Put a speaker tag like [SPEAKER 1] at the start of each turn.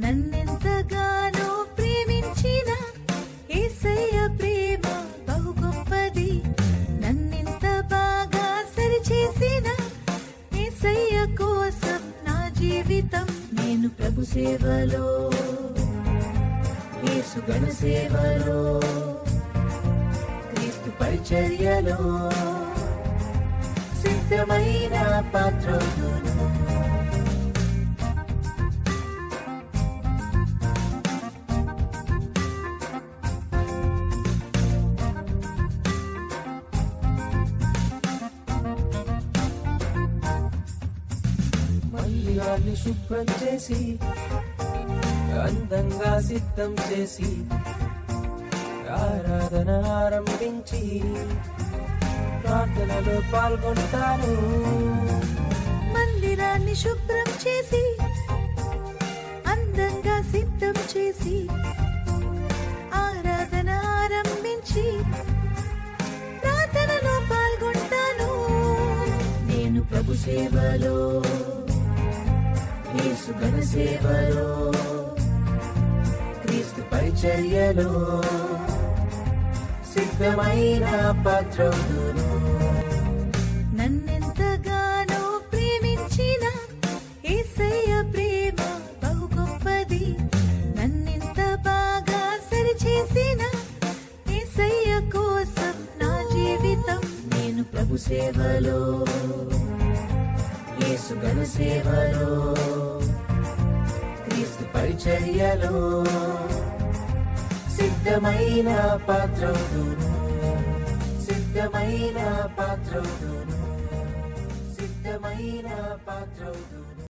[SPEAKER 1] నన్నెంతగానో ప్రేమించిన యేసయ్య ప్రేమ బహు గొప్పది నన్నెంత బాగా సరిచేసిన యేసయ్య కోసం నా జీవితం నేను ప్రభు సేవలో. యేసు సేవలో. క్రీస్తు పరిచర్యలో. సిద్ధమైన పాత్రోదును
[SPEAKER 2] మందిరాన్ని శుభ్రం చేసి అందంగా సిద్ధం చేసి ఆరాధన ఆరంభించి ప్రార్థనలో పాల్గొంటాను.
[SPEAKER 1] మందిరాన్ని శుభ్రం చేసి అందంగా సిద్ధం చేసి ఆరాధన ఆరంభించి ప్రార్థనలో పాల్గొంటాను. నేను ప్రభు సేవలో యేసు ఘన సేవలో క్రీస్తు పరిచర్యలో
[SPEAKER 2] సిద్ధమైన పాత్రవును
[SPEAKER 1] నన్నెంతగానో ప్రేమించిన ఏసయ్య ప్రేమ బహు గొప్పది. నన్నెంత బాగా సరిచేసిన ఏసయ్య కోసం నా జీవితం నేను ప్రభు సేవలో యేసు ఘన సేవలో
[SPEAKER 2] చర్యలు. సిద్ధమైన పాత్రవును సిద్ధమైన పాత్రవును సిద్ధమైన పాత్రవును